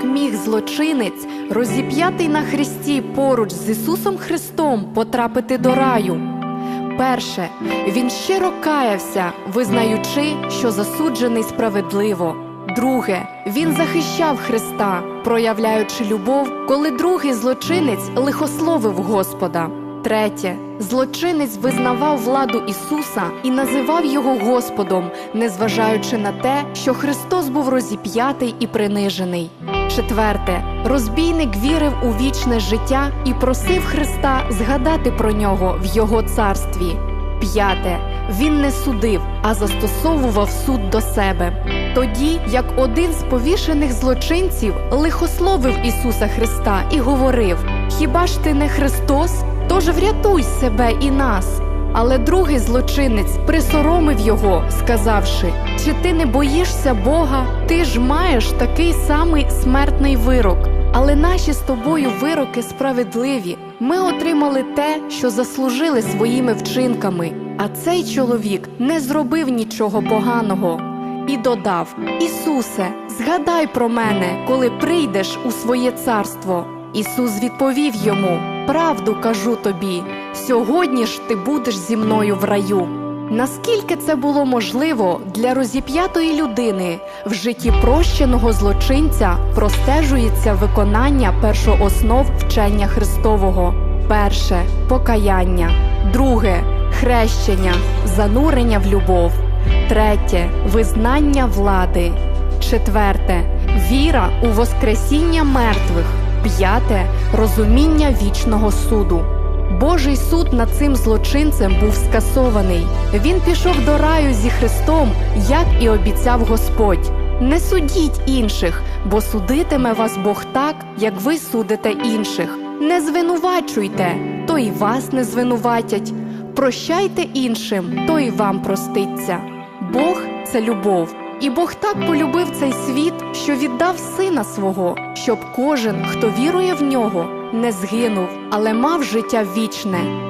як міг злочинець, розіп'ятий на хресті поруч з Ісусом Христом, потрапити до раю? Перше, він щиро каявся, визнаючи, що засуджений справедливо. Друге, він захищав Христа, проявляючи любов, коли другий злочинець лихословив Господа. Третє, злочинець визнавав владу Ісуса і називав його Господом, незважаючи на те, що Христос був розіп'ятий і принижений. Четверте, розбійник вірив у вічне життя і просив Христа згадати про нього в його царстві. П'яте, він не судив, а застосовував суд до себе. Тоді, як один з повішених злочинців лихословив Ісуса Христа і говорив: Хіба ж ти не Христос? Тож врятуй себе і нас. Але другий злочинець присоромив його, сказавши: Чи ти не боїшся Бога? Ти ж маєш такий самий смертний вирок. Але наші з тобою вироки справедливі. Ми отримали те, що заслужили своїми вчинками. А цей чоловік не зробив нічого поганого. І додав: Ісусе, згадай про мене, коли прийдеш у своє царство. Ісус відповів йому: Правду кажу тобі, сьогодні ж ти будеш зі мною в раю. Наскільки це було можливо для розіп'ятої людини в житті прощеного злочинця простежується виконання першооснов вчення Христового. Перше покаяння, друге хрещення, занурення в любов, третє визнання влади, четверте віра у Воскресіння мертвих, п'яте розуміння вічного суду. Божий суд над цим злочинцем був скасований. Він пішов до раю зі Христом, як і обіцяв Господь. Не судіть інших, бо судитиме вас Бог так, як ви судите інших. Не звинувачуйте, то і вас не звинуватять. Прощайте іншим, то і вам проститься. Бог це любов. І Бог так полюбив цей світ, що віддав сина свого, щоб кожен, хто вірує в нього, не згинув, але мав життя вічне.